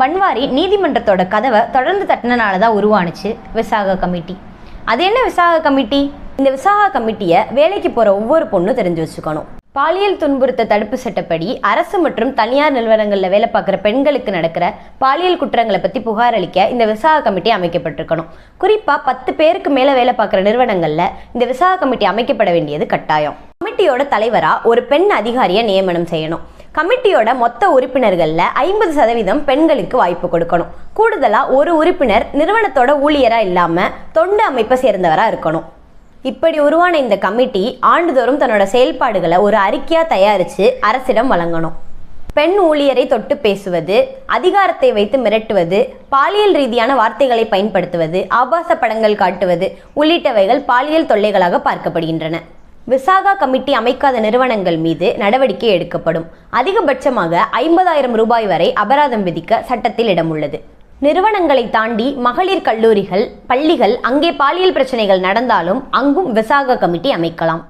பன்வாரி நீதிமன்றத்தோட கதவை தொடர்ந்து தட்டினால தான் உருவானுச்சு விசாக கமிட்டி. அது என்ன விசாக கமிட்டி? இந்த விசாக கமிட்டியை வேலைக்கு போகிற ஒவ்வொரு பொண்ணும் தெரிஞ்சு வச்சுக்கணும். பாலியல் துன்புறுத்த தடுப்பு சட்டப்படி அரசு மற்றும் தனியார் நிறுவனங்களில் வேலை பார்க்குற பெண்களுக்கு நடக்கிற பாலியல் குற்றங்களை பற்றி புகார் அளிக்க இந்த விசாக கமிட்டி அமைக்கப்பட்டிருக்கணும். குறிப்பாக பத்து பேருக்கு மேலே வேலை பார்க்குற நிறுவனங்களில் இந்த விசாக கமிட்டி அமைக்கப்பட வேண்டியது கட்டாயம். கமிட்டியோட தலைவராக ஒரு பெண் அதிகாரியை நியமனம் செய்யணும். கமிட்டியோட மொத்த உறுப்பினர்களில் ஐம்பது சதவீதம் பெண்களுக்கு வாய்ப்பு கொடுக்கணும். கூடுதலாக ஒரு உறுப்பினர் நிறுவனத்தோட ஊழியராக இல்லாமல் தொண்டு அமைப்பை சேர்ந்தவராக இருக்கணும். இப்படி உருவான இந்த கமிட்டி ஆண்டுதோறும் தன்னோட செயல்பாடுகளை ஒரு அறிக்கையாக தயாரித்து அரசிடம் வழங்கணும். பெண் ஊழியரை தொட்டு பேசுவது அதிகாரத்தை வைத்து மிரட்டுவது பாலியல் ரீதியான வார்த்தைகளை பயன்படுத்துவது ஆபாச படங்கள் காட்டுவது உள்ளிட்டவைகள் பாலியல் தொல்லைகளாக பார்க்கப்படுகின்றன. விசாகா கமிட்டி அமைக்காத நிறுவனங்கள் மீது நடவடிக்கை எடுக்கப்படும். அதிகபட்சமாக ஐம்பதாயிரம் ரூபாய் வரை அபராதம் விதிக்க சட்டத்தில் இடம் உள்ளது நிறுவனங்களை தாண்டி மகளிர் கல்லூரிகள் பள்ளிகள் அங்கே பாலியல் பிரச்சனைகள் நடந்தாலும் அங்கும் விசாகா கமிட்டி அமைக்கலாம்.